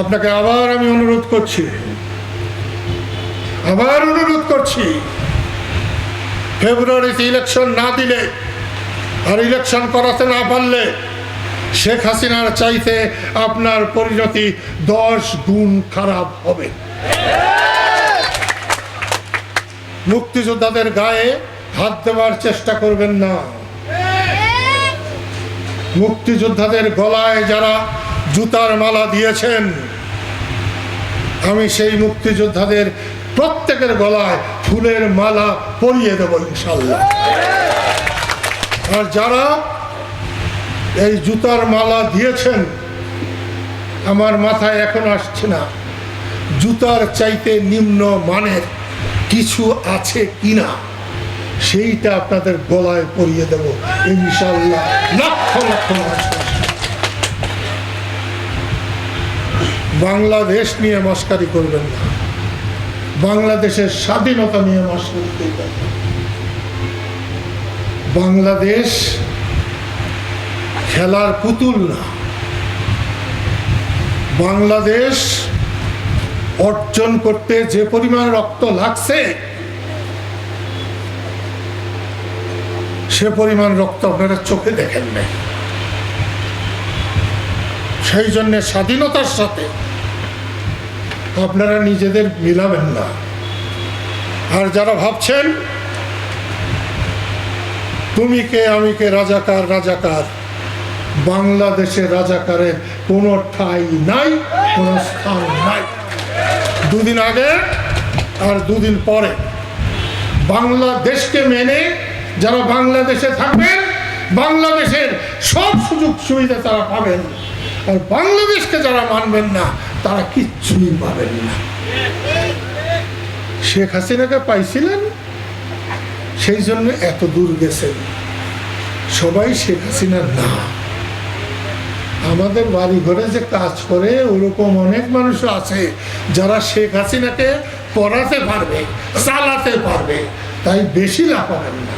আপনাকে আবার আমি অনুরোধ করছি। আবার অনুরোধ করছি। ফেব্রুয়ারিতে ইলেকশন না দিলে আর ইলেকশন করাতে না পারলে শেখ হাসিনার চাইতে আপনার পরিণতি দশ গুণ খারাপ হবে। মুক্তিযোদ্ধাদের গায়ে হাত দেওয়ার চেষ্টা করবেন না। মুক্তিযোদ্ধাদের গলায় যারা জুতার মালা দিয়েছেন। আমি সেই মুক্তিযোদ্ধাদের প্রত্যেকের গলায় ফুলের মালা পরিয়ে দেব ইনশাল্লাহ আর যারা এই জুতার মালা দিয়েছেন, আমার মাথায় এখন আসছে না, জুতার চাইতে নিম্ন মানের কিছু আছে কিনা, সেইটা আপনাদের গলায় পরিয়ে দেব ইনশাল্লাহ লক্ষ লক্ষ মানুষ বাংলাদেশ নিয়ে মস্কারি করবেন না। বাংলাদেশের স্বাধীনতা নিয়ে মস্কারি করবেন বাংলাদেশ খেলার পুতুল না। বাংলাদেশ অর্জন করতে যে পরিমাণ রক্ত লাগছে, সে পরিমাণ রক্ত আপনারা চোখে দেখেন নাই। সেই জন্যে স্বাধীনতার সাথে আপনারা নিজেদের মিলাবেন না। আর যারা ভাবছেন, তুমি কে, আমি কে, রাজাকার রাজাকার? বাংলাদেশে রাজাকারের কোনো ঠাই নাই, কোনো স্থান নাই। দুদিন আগে আর দুদিন পরে বাংলাদেশকে মেনে যারা বাংলাদেশে থাকবেন, বাংলাদেশের সব সুযোগ সুবিধা তারা পাবেন। আর বাংলাদেশকে যারা মানবেন না তারা কিচ্ছুই পাবেন না। শেখ হাসিনাকে পাইছিলেন, সেই জন্য এত দূর গেছেন। সবাই শেখ হাসিনার না। আমাদের বাড়ি ঘরে যে কাজ করে, ওরকম অনেক মানুষ আছে যারা শেখ হাসিনাকে পড়াতে পারবে, চালাতে পারবে, তাই বেশি লাফাবেন না।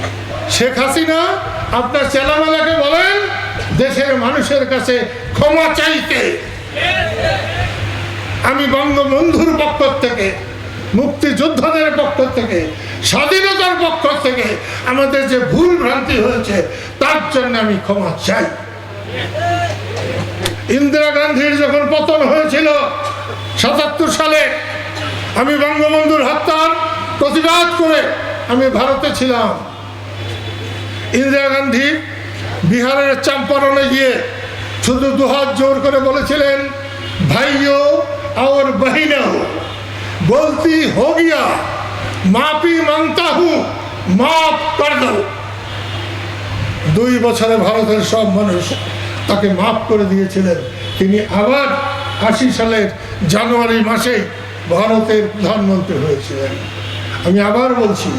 শেখ হাসিনা, আপনার চেলামেলাকে বলেন, দেশের মানুষের কাছে ক্ষমা চাইতে। আমি বঙ্গবন্ধুর পক্ষ থেকে, মুক্তিযোদ্ধাদের পক্ষ থেকে, স্বাধীনতার পক্ষ থেকে আমাদের যে ভুল ভ্রান্তি হয়েছে, তার জন্য আমি ক্ষমা চাই। ইন্দিরা গান্ধীর যখন পতন হয়েছিল, সাতাত্তর সালে, আমি বঙ্গবন্ধুর হত্যার প্রতিবাদ করে আমি ভারতে ছিলাম। ইন্দিরা গান্ধী বিহারের চম্পারণে গিয়ে শুধু দুহাত জোর করে বলেছিলেন, ভাইও और बहनों गलती हो गया माफी मांगता हूं माफ कर दो দুই বছরে ভারতের সব মানুষ তাকে মাফ করে দিয়েছিলেন তিনি আবার আশি সালের জানুয়ারি মাসে ভারতের প্রধানমন্ত্রী হয়েছিলেন আমি আবার বলছি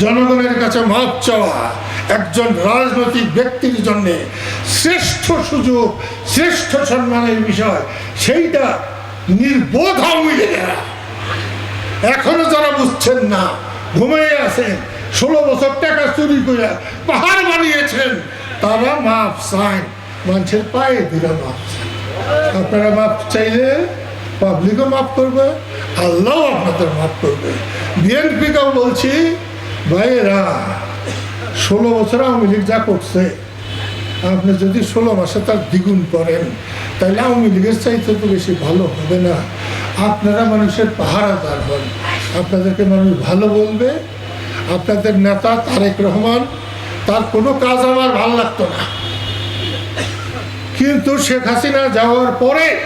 জনগণের কাছে মাপ চাওয়া একজন রাজনৈতিক ব্যক্তির জন্যে শ্রেষ্ঠ সুযোগ শ্রেষ্ঠ সম্মানের বিষয় সেইটা নির্বোধ আওয়ামী এখনও যারা বুঝছেন না, ঘুমিয়ে আছেন, ষোলো বছর টাকা চুরি করে পাহাড় বানিয়েছেন, তারা মাপ চান মানুষের পায়ে দিলে মাপ আপনারা মাপ চাইলে পাবলিকও মাফ করবে আল্লাহ আপনাদের মাফ করবে। বিএনপিকেও বলছি, ভাইয়েরা, ষোলো বছর আওয়ামী লীগ যা করছে আপনি যদি ষোলো মাসে তার দ্বিগুণ করেন, তাহলে আওয়ামী লীগের চাইতে তো বেশি ভালো হবে না। আপনারা মানুষের পাহারাদার হন। আপনাদেরকে মানুষ ভালো বলবে। আপনাদের নেতা তারেক রহমান, তার কোনো কাজ আমার ভালো লাগতো না। কিন্তু শেখ হাসিনা যাওয়ার পরে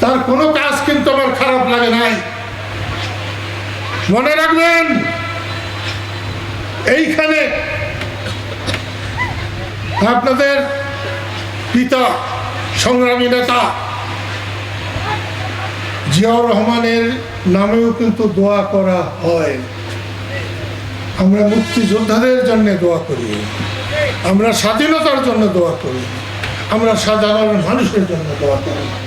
তার কোনো কাজ কিন্তু আমার খারাপ লাগে নাই। মনে রাখবেন, এইখানে আপনাদের পিতা সংগ্রামী নেতা জিয়াউর রহমানের নামেও কিন্তু দোয়া করা হয়। আমরা মুক্তিযোদ্ধাদের জন্য দোয়া করি। আমরা স্বাধীনতার জন্য দোয়া করি। আমরা সাধারণ মানুষের জন্য দোয়া করি।